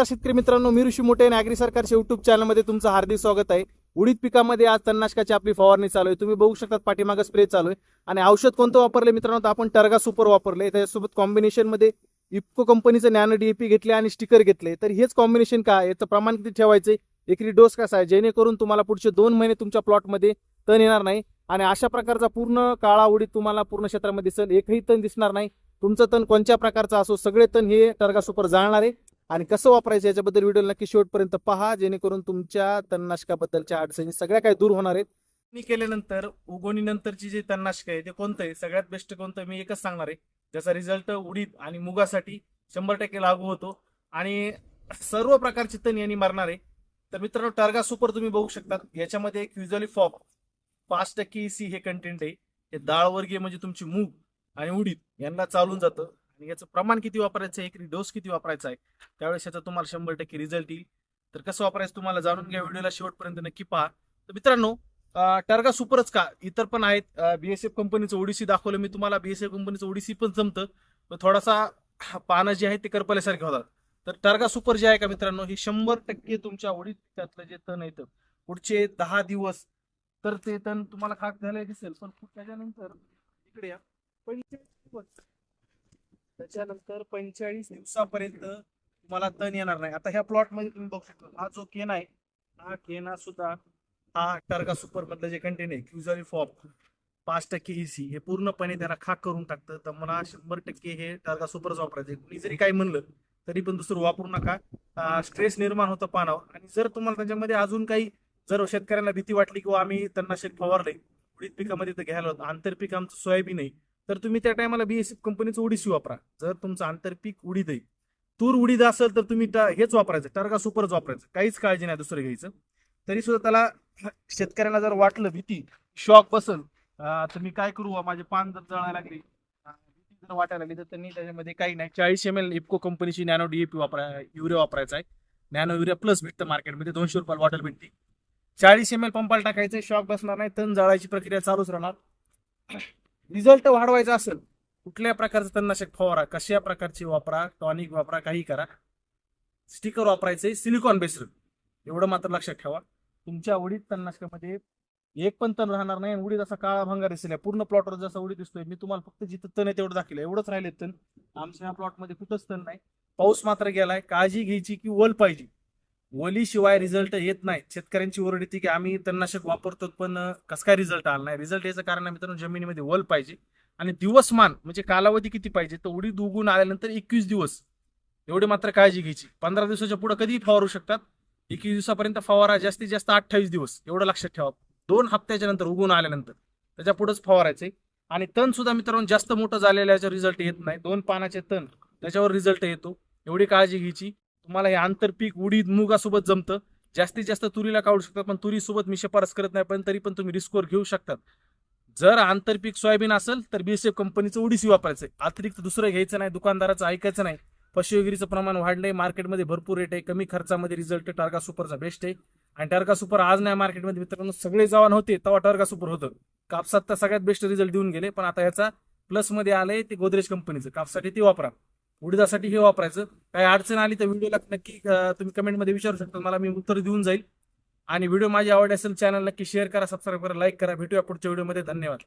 नमस्कार शेतकरी मित्रांनो मी ऋषी मोठे ॲग्री सरकारच्या युट्यूब चॅनलमध्ये तुमचं हार्दिक स्वागत आहे. उडीद पिकामध्ये आज तणनाशकाची आपली फवारणी चालू आहे. तुम्ही बघू शकता पाठीमागं स्प्रे चालू आहे. आणि औषध कोणतं वापरले मित्रांनो? तर आपण टर्गा सुपर वापरले त्याच्यासोबत कॉम्बिनेशनमध्ये इफ्को कंपनीचं नॅनो डीएपी घेतले आणि स्टिकर घेतले तर हेच कॉम्बिनेशन काय याचं प्रमाण किती ठेवायचं एकरी डोस कसा आहे? जेणेकरून तुम्हाला पुढचे दोन महिने तुमच्या प्लॉटमध्ये तण येणार नाही. आणि अशा प्रकारचा पूर्ण काळा उडीद तुम्हाला पूर्ण क्षेत्रामध्ये दिसेल. एकही तण दिसणार नाही. तुमचं तण कोणत्या प्रकारचं असो सगळे तण हे टर्गा सुपर जाळणार आहे. आणि कसं वापरायचं याच्याबद्दल व्हिडिओ नक्की शेवटपर्यंत पहा. जेणेकरून तुमच्या तणनाशकाबद्दलच्या अडचणी सगळ्या काही दूर होणार आहेत. मी केल्यानंतर उगवणीनंतरची जे तणनाशक आहे ते कोणतं आहे? सगळ्यात बेस्ट कोणतं मी एकच सांगणार आहे. ज्याचा रिझल्ट उडीद आणि मुगासाठी शंभर टक्के लागू होतो. आणि सर्व प्रकारचे तण यांनी मारणार आहे. तर मित्रांनो टार्गा सुपर तुम्ही बघू शकता याच्यामध्ये एक युजली फॉप पाच टक्के सी हे कंटेंट आहे. हे डाळवर्गीय म्हणजे तुमची मूग आणि उडीद यांना चालून जातं. आणि याचं प्रमाण किती वापरायचं आहे? एकरी डोस किती वापरायचा आहे? त्यावेळेस याचा तुम्हाला शंभर टक्के रिझल्ट येईल. तर कसं वापरायचं तुम्हाला जाणून घ्या. व्हिडिओला शेवटपर्यंत नक्की पहा. तर मित्रांनो टार्गा सुपरच का? इतर पण आहेत. बीएसएफ कंपनीचं ओडिसी दाखवलं मी तुम्हाला. बीएसएफ कंपनीचं ओडिसी पण जमतं. पण थोडासा पानं जे आहेत ते करपल्यासारखे होतात. तर टार्गा सुपर जे आहे का मित्रांनो हे शंभर टक्के तुमच्या त्यातलं जे तण येतं पुढचे दहा दिवस तर ते तण तुम्हाला खाक झाले दिसेल. पण त्याच्यानंतर इकडे या. दिवस त्याच्यानंतर पंचेचाळीस दिवसापर्यंत तुम्हाला तण येणार नाही. आता ह्या प्लॉटमध्ये तुम्ही बघू शकता हा जो केना आहे हा केना सुद्धा हा टर्गा सुपर मधलं जे कंटेन आहे क्युझरी फॉप पाच टक्के इसी हे पूर्णपणे त्याला खाक करून टाकतं. तर मला शंभर टक्के हे टर्गा सुपरच वापरायचं कुणी जरी काही म्हणलं तरी पण दुसरं वापरू नका. स्ट्रेस निर्माण होतं पानावर. आणि जर तुम्हाला त्याच्यामध्ये अजून काही जर शेतकऱ्यांना भीती वाटली किंवा आम्ही तणनाशक फवारले उडीद पिकामध्ये तर घ्यायला होतं. आंतरपीक आमचं सोयाबीन आहे. तर तुम्ही त्या टायमाला बीएसएफ कंपनीचं उडीसी वापरा. जर तुमचं आंतरपीक उडीद आहे. तूर उडीद असेल तर तुम्ही हेच वापरायचं टर्गा सुपरच वापरायचं. काहीच काळजी नाही दुसरं घ्यायचं. तरी सुद्धा त्याला शेतकऱ्याला जर वाटलं भीती शॉक बसल तर मी काय करू? माझे पान जर जळायला लागले. भीती जर वाटायला लागली तर त्यांनी त्याच्यामध्ये काही नाही. चाळीस एम एल इफको कंपनीची नॅनो डीएपी वापराय युरिया वापरायचा आहे. नॅनो युरिया प्लस भेटतं मार्केटमध्ये दोनशे रुपयाला बॉटल भेटते. चाळीस एम एल पंपाला टाकायचं शॉक बसणार नाही तण जाळायची प्रक्रिया चालूच राहणार. रिझल्ट वाढवायचा असेल कुठल्या प्रकारचं तणनाशक फवारा कशा प्रकारची वापरा टॉनिक वापरा काही करा. स्टिकर वापरायचे सिलिकॉन बेस्ड एवढं मात्र लक्षात ठेवा. तुमच्या उडीद तणनाशकामध्ये एक पण तण राहणार नाही आणि असा काळा भंगार दिसला. पूर्ण प्लॉटवर जसा उडीत दिसतोय मी तुम्हाला फक्त जिथं तण आहे तेवढं दाखवलं एवढंच राहिले तण. आमच्या या प्लॉटमध्ये कुठंच तण नाही. पाऊस मात्र गेलाय काळजी घ्यायची की वल पाहिजे? वलीशिवाय रिझल्ट येत नाही शेतकऱ्यांची ओरड येते की आम्ही तणनाशक वापरतो पण कसं काय रिझल्ट आला नाही? रिझल्ट याचं कारण मित्रांनो जमिनीमध्ये वल पाहिजे. आणि दिवसमान म्हणजे कालावधी किती पाहिजे? तर दुगून आल्यानंतर एकवीस दिवस. एवढी मात्र काळजी घ्यायची. पंधरा दिवसाच्या पुढे कधीही फवारू शकतात. एकवीस दिवसापर्यंत फवारा जास्तीत जास्त अठ्ठावीस दिवस. एवढं लक्षात ठेवा. दोन हप्त्याच्या नंतर उगून आल्यानंतर त्याच्या पुढेच फवारायचे आणि तण सुद्धा मित्रांनो जास्त मोठं झालेल्याचा रिझल्ट येत नाही. दोन पानाचे तण त्याच्यावर रिझल्ट येतो. एवढी काळजी घ्यायची. तुम्हाला हे आंतरपीक उडीद मुगासोबत जमतं. जास्तीत जास्त तुरीला काढू शकतात पण तुरीसोबत मी शिफारस करत नाही पण तरी पण तुम्ही रिस्कवर घेऊ शकतात. जर आंतरपीक सोयाबीन असेल तर बीएसएफ कंपनीचं ओडीसी वापरायचं आहे. अतिरिक्त दुसरं घ्यायचं नाही दुकानदाराचं ऐकायचं नाही. पशुगिरीचं प्रमाण वाढलंय मार्केटमध्ये भरपूर रेट आहे कमी खर्चामध्ये रिझल्ट टार्गा सुपरचा बेस्ट आहे. आणि टार्गा सुपर आज नाही मार्केटमध्ये मित्रांनो सगळे जवान होते तेव्हा टार्गा सुपर होतं. कापसात तर सगळ्यात बेस्ट रिझल्ट देऊन गेले पण आता ह्याचा प्लसमध्ये आलंय ते गोदरेज कंपनीचं. कापसाठी ते वापरा. उडीदासाठी हे वापरायचं. काही अडचण आली तर व्हिडिओला नक्की तुम्ही कमेंटमध्ये विचारू शकता. मला मी उत्तर देऊन जाईल. आणि व्हिडिओ माझी आवड असेल चॅनल नक्की शेअर करा सबस्क्राईब करा लाईक करा. भेटूया पुढच्या व्हिडिओमध्ये धन्यवाद.